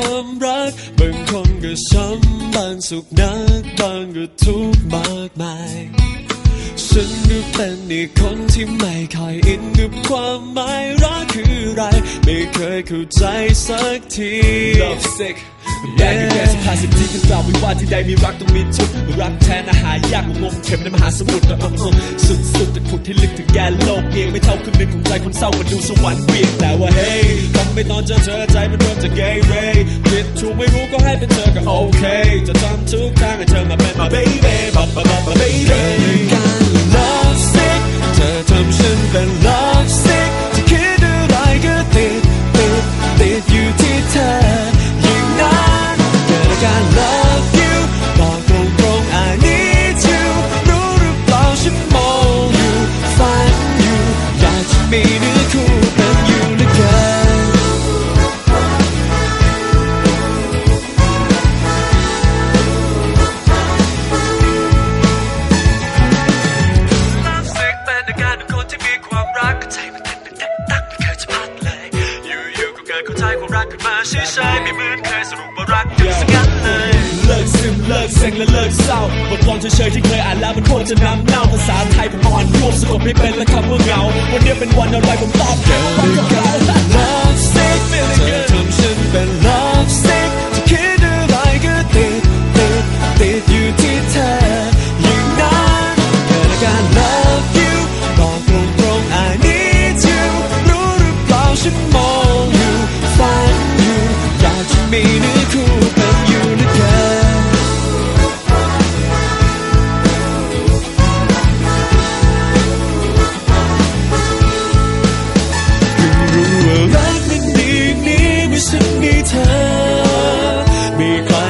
ความรัก บางคนก็ช้ำบางสุขนักบางก็ทุกข์มากมายฉันก็เป็นอีกคนที่ไม่ค่อยอินกับความหมายรักคืออะไร ไม่เคยเข้าใจสักที Love sick แย่แค่สุดท้าสิบทีคือกล่าววิวาที่ใดมีรักต้องมีทุกข์รักแท้นะหายากกว่างมเข็มในมหาสมุทรสุดสุดแต่ขุดที่ลึกถึงแกนโลกเองไม่เท่าครึ่งหนึ่งของใจคนเศร้ามาดูสวรรค์เวียงแต่ว่าเฮ้ยทำไม่ตอนเจอเธอใจมันเริ่มจะเกเรผิดถูกไม่รู้ก็ให้เป็นเธอก็โอเค จะทำทุกทางให้เธอมาเป็น my baby บับบับบับ baby รุปว่ารักกันสักงั้นเลยเลิกซึมเลิกเซ็งและเลิกเศร้าบทกลอนเฉยๆที่เคยอ่านแล้วมันโคตรจะน้ำเน่าภาษาไทยผมอ่อนรวบสะกดไม่เป็นและคำว่าเหงา วันนี้เป็นวันอะไรผมตอบแค่ว่ารักกับเรา 离开。